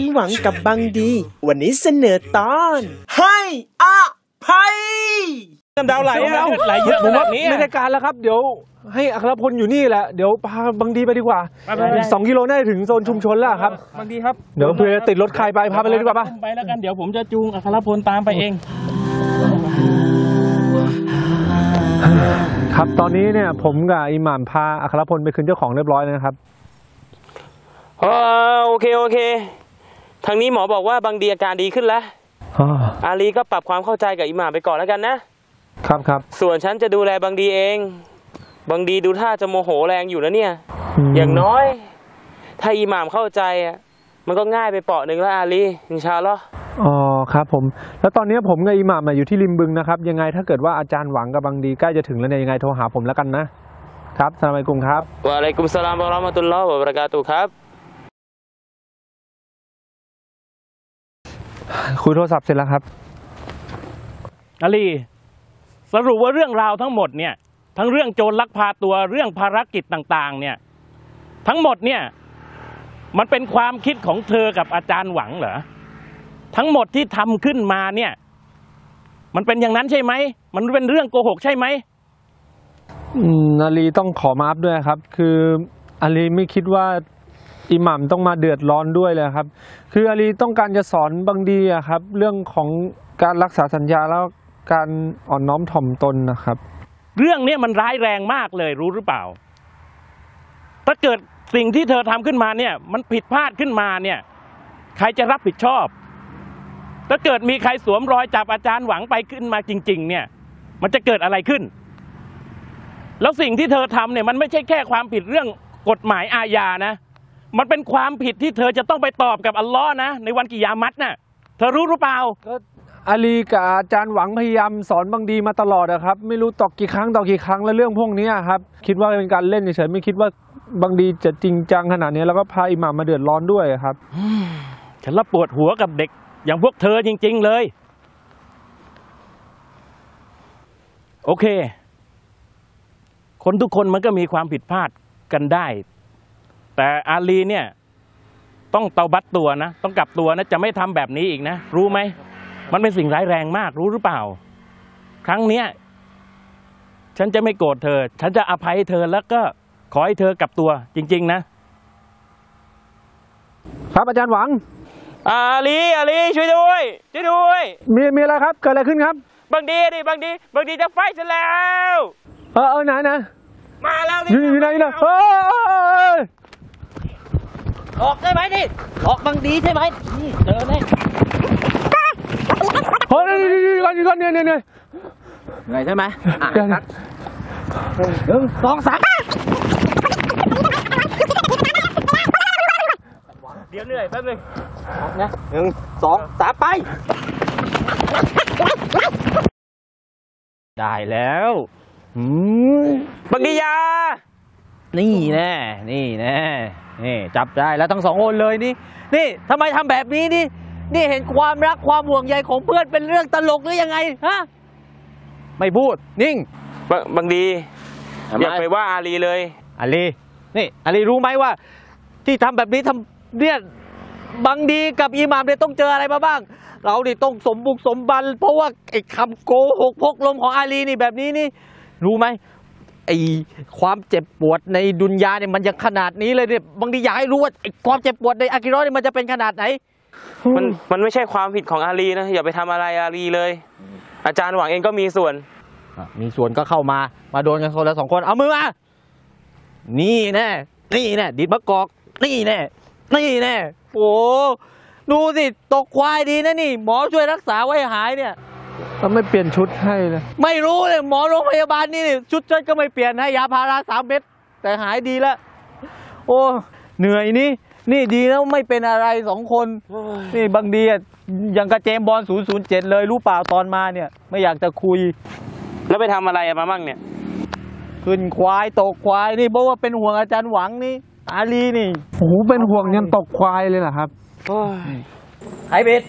ย์หวังกับบางดี วันนี้เสนอตอน ให้อภัยน้ำดาวไหลอะไหลเยอะผมขนาว่าดนี้ไม่ได้การแล้วครับ เดี๋ยวให้อัครพลอยู่นี่แหละ เดี๋ยวพาบางดีไปดีกว่าไปไปไปสองกิโลน่าจะถึงโซนชุมชนแล้วครับ บางทีครับ เดี๋ยวเพื่อติดรถใครไปพาไปเลยดีกว่าปะไปแล้วกัน เดี๋ยวผมจะจูงอัครพลตามไปเอง ครับ ตอนนี้เนี่ยผมกับอิหม่ามพาอัครพลไปคืนเจ้าของเรียบร้อยแล้วนะครับเออโอเคโอเค ทางนี้หมอบอกว่าบางดีอาการดีขึ้นแล้วอ่าอาลีก็ปรับความเข้าใจกับอิหม่ามไปก่อนแล้วกันนะ ครับครับ ส่วนฉันจะดูแลบางดีเอง บางดีดูท่าจะโมโหแรงอยู่นะเนี่ย มอย่างน้อย ถ้าอิหม่ามเข้าใจอะมันก็ง่ายไปเปาะหนึ่งแล้วอาลีอินชาอัลลอฮ์อ๋อครับผม แล้วตอนนี้ผมกับอิหม่ามอะอยู่ที่ริมบึงนะครับ ยังไงถ้าเกิดว่าอาจารย์หวังกับบางดีใกล้จะถึงแล้วเนี่ยยังไงโทรหาผมแล้วกันนะ ครับสลามอะลัยกุมครับ วะอะลัยกุมสลามวะเราะมะตุลลอฮ์วะบะเราะกาตุฮ์ครับ คุยโทรศัพท์เสร็จแล้วครับอาลีสรุปว่าเรื่องราวทั้งหมดเนี่ย ทั้งเรื่องโจรลักพาตัวเรื่องภารกิจต่างๆ เนี่ย ทั้งหมดเนี่ย มันเป็นความคิดของเธอกับอาจารย์หวังเหรอทั้งหมดที่ทำขึ้นมาเนี่ย มันเป็นอย่างนั้นใช่ไหมมันเป็นเรื่องโกหกใช่ไหมอืมอาลีต้องขอมาฟด้วยครับ คืออาลีไม่คิดว่า อิหมัมต้องมาเดือดร้อนด้วยเลยครับ คืออาลีต้องการจะสอนบางดีอะครับ เรื่องของการรักษาสัญญาแล้วการอ่อนน้อมถ่อมตนนะครับ เรื่องนี้มันร้ายแรงมากเลยรู้หรือเปล่า ถ้าเกิดสิ่งที่เธอทำขึ้นมาเนี่ย มันผิดพลาดขึ้นมาเนี่ย ใครจะรับผิดชอบ ถ้าเกิดมีใครสวมรอยจับอาจารย์หวังไปขึ้นมาจริง ๆ เนี่ย มันจะเกิดอะไรขึ้น แล้วสิ่งที่เธอทำเนี่ยมันไม่ใช่แค่ความผิดเรื่องกฎหมายอาญานะ มันเป็นความผิดที่เธอจะต้องไปตอบกับอัลลอฮ์นะ ในวันกิยามัตน่ะ เธอรู้หรือเปล่า ก็อาลีกับอาจารย์หวังพยายามสอนบางดีมาตลอดอะครับ ไม่รู้ต่อกี่ครั้งต่อกี่ครั้งแล้วเรื่องพวกนี้อะครับคิดว่าเป็นการเล่นเฉยๆไม่คิดว่าบางดีจะจริงจังขนาดนี้แล้วก็พาอิหมัมมาเดือดร้อนด้วยอะครับ ฉันละปวดหัวกับเด็ก อย่างพวกเธอจริง ๆ เลย โอเค คนทุกคนมันก็มีความผิดพลาดกันได้ แต่อาลีเนี่ยต้องเตาบัตตัวนะ ต้องกลับตัวนะจะไม่ทำแบบนี้อีกนะ รู้ไหม มันเป็นสิ่งร้ายแรงมากรู้หรือเปล่า ครั้งเนี้ยฉันจะไม่โกรธเธอ ฉันจะอภัยเธอแล้วก็ขอให้เธอกลับตัวจริง ๆ นะ ครับอาจารย์หวัง อาลีอาลีช่วยด้วยช่วยด้วยมีมีอะไรครับ เกิดอะไรขึ้นครับ บางดีดิบางดีบางดีจะไฟฉันแล้ว เออเออไหนนะมาแล้วอยู่อยู่ไหนอยู่ไหนเฮ้ย ออกได้ไหมนี่ออกบางดีใช่ไหมนี่เจอแน่เฮ้ยนี่นี่นี่ก่อนนี่ก่อนเนี่ยเนี่ยเนี่อยใช่ไหมอะเดี๋ยวนะหนึ่งสองสามเดี๋ยวเหนื่อยแป๊บนึงนะหนึ่งสองสามไป ได้แล้ว อืมบางดียา นี่แน่นี่แน่นี่จับได้แล้วทั้งสองคนเลยนี่ นี่ทำไมทำแบบนี้นี่ นี่เห็นความรักความห่วงใยของเพื่อนเป็นเรื่องตลกหรือยังไงฮะไม่พูดนิ่งบางบางดีทำไม อย่าไปว่าอาลีเลย อาลีนี่อาลีรู้ไหมว่า ที่ทำแบบนี้ทำเนี่ยบางดีกับอิหมามเนี่ยต้องเจออะไรมาบ้าง เรานี่ต้องสมบุกสมบัน เพราะว่าไอ้คำโกหกพกลมของอาลีนี่แบบนี้นี่ รู้ไหม ไอ้ความเจ็บปวดในดุนยาเนี่ยมันยังขนาดนี้เลยเนี่ยบางทีอยากให้รู้ว่าไอ้ความเจ็บปวดในอากิเราะห์เนี่ยมันจะเป็นขนาดไหน มันมันไม่ใช่ความผิดของอาลีนะอย่าไปทำอะไรอาลีเลย อาจารย์หวังเองก็มีส่วน อะมีส่วนก็เข้ามา มาโดนกันคนละสองคน เอามือมา นี่แน่ นี่แน่ ดิดมะกอก นี่แน่ นี่แน่ โอ้ดูสิ ตกควายดีนะนี่ หมอช่วยรักษาไว้หายเนี่ย แล้วไม่เปลี่ยนชุดให้เลยไม่รู้เลยหมอโรงพยาบาลนี่นี่ชุดเชิดก็ไม่เปลี่ยนให้ยาพาราสามเม็ดแต่หายดีแล้วโอ้เหนื่อยนี่นี่ดีแล้วไม่เป็นอะไรสองคน นี่บางดีอะอย่างกับเจมส์บอล007เลยรู้เปล่าตอนมาเนี่ย ไม่อยากจะคุย แล้วไปทำอะไรมาบ้างเนี่ย ขึ้นควายตกควายนี่เพราะว่าเป็นห่วงอาจารย์หวังนี่อาลีนี่โอ้โหเป็นห่วงยันตกควายเลยเหรอครับใครผิด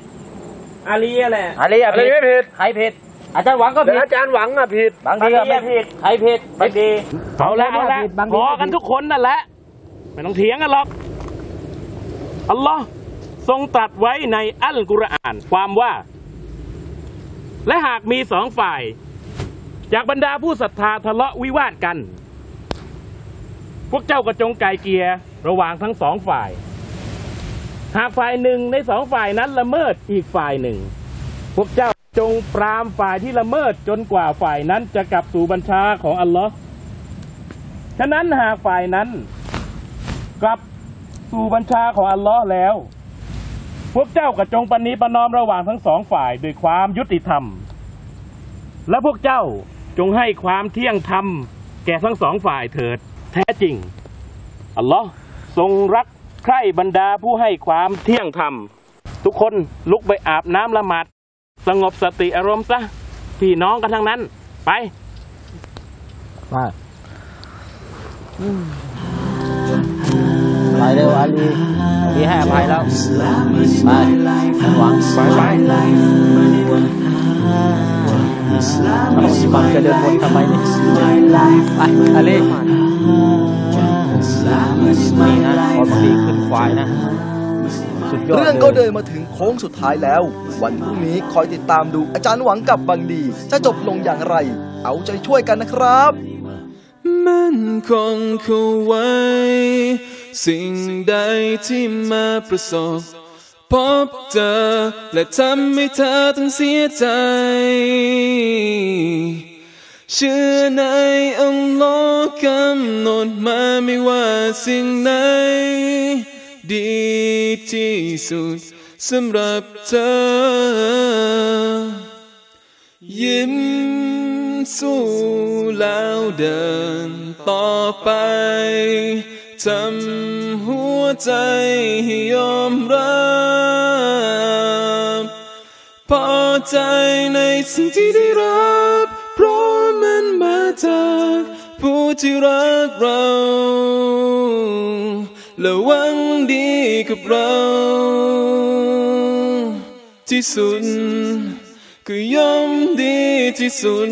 อาลีแหละอาลีอะผิดไม่ผิดใครผิด อาจารย์หวังก็ผิดอาจารย์หวังอะผิด บางดีก็ไม่ผิดใครผิดบางดี เอาละเอาละบางทีพอกันทุกคนนั่นแหละ ไม่ต้องเถียงกันหรอก อัลลอฮ์ทรงตรัสไว้ในอัลกุรอาน ความว่า และหากมีสองฝ่าย จากบรรดาผู้ศรัทธาทะเลาะวิวาทกัน พวกเจ้าก็จงไกลเกลียระหว่างทั้งสองฝ่าย หากฝ่ายหนึ่งในสองฝ่ายนั้นละเมิดอีกฝ่ายหนึ่ง พวกเจ้าจงปรามฝ่ายที่ละเมิดจนกว่าฝ่ายนั้นจะกลับสู่บัญชาของอัลลอฮ์ฉะนั้นหากฝ่ายนั้น กลับสู่บัญชาของอัลลอฮ์แล้ว พวกเจ้าก็จงปณีประนอมระหว่างทั้งสองฝ่ายด้วยความยุติธรรม และพวกเจ้าจงให้ความเที่ยงธรรม แก่ทั้งสองฝ่ายเถิด แท้จริง อัลลอฮ์ทรงรัก ใคร่บรรดาผู้ให้ความเที่ยงธรรม ทุกคนลุกไปอาบน้ำละหมาดสงบสติอารมณ์ซะพี่น้องกันทั้งนั้น ไปมาไปเร็วอาลีอาลีให้อภัยแล้ว ไปหวังไปไปเอาสิบังจะเดินวนทำไมนี่ไปอาลี นี่นะพอบางทีขึ้นควายนะสุดยอดเรื่องลยก็เดินมาถึงโค้งสุดท้ายแล้ว วันพรุ่งนี้คอยติดตามดูอาจารย์หวังกับบังดี จะจบลงอย่างไร เอาใจช่วยกันนะครับมันคงเข้าไว้ สิ่งใดที่มาประสบ พบเจอและทำให้เธอต้องเสียใจ เชื่อในอัลลอฮ์กำหนดมาไม่ว่าสิ่งไหนดีที่สุดสำหรับเธอ ยิ้มสู้แล้วเดินต่อไปทำหัวใจให้ยอมรับพอใจในสิ่งที่ได้รับ มาจากผู้ที่รักเราและหวังดีกับเรา ที่สุดก็ย่อมดีที่สุด